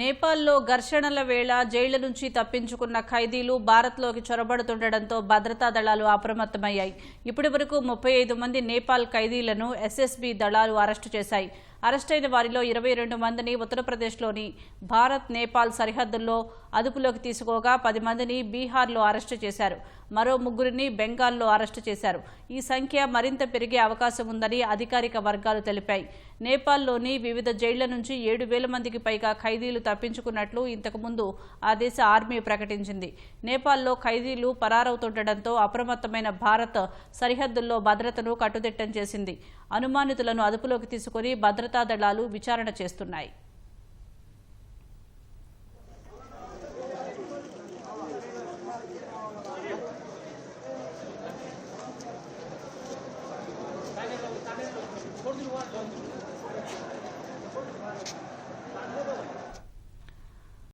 నేపాల్లో ఘర్షణల వేళ జైళ్ళ నుంచి తప్పించుకున్న ఖైదీలు భారత్లోకి చొరబడుతుండటంతో భద్రతా దళాలు అప్రమత్తమయ్యాయి. ఇప్పటి వరకు ముప్పై ఐదు మంది నేపాల్ ఖైదీలను ఎస్ఎస్బి దళాలు అరెస్టు చేశాయి. అరెస్టైన వారిలో ఇరవై రెండు మందిని ఉత్తరప్రదేశ్లోని భారత్ నేపాల్ సరిహద్దుల్లో అదుపులోకి తీసుకోగా పది మందిని బీహార్లో అరెస్టు చేశారు. మరో ముగ్గురిని బెంగాల్లో అరెస్టు చేశారు. ఈ సంఖ్య మరింత పెరిగే అవకాశం ఉందని అధికారిక వర్గాలు తెలిపాయి. నేపాల్లోని వివిధ జైళ్ళ నుంచి ఏడు వేల మందికి పైగా ఖైదీలు తప్పించుకున్నట్లు ఇంతకుముందు ఆ దేశ ఆర్మీ ప్రకటించింది. నేపాల్లో ఖైదీలు పరారవుతుండటంతో అప్రమత్తమైన భారత్ సరిహద్దుల్లో భద్రతను కట్టుదిట్టం చేసింది. అనుమానితులను అదుపులోకి తీసుకుని భద్రత భద్రతా దళాలు విచారణ చేస్తున్నాయి.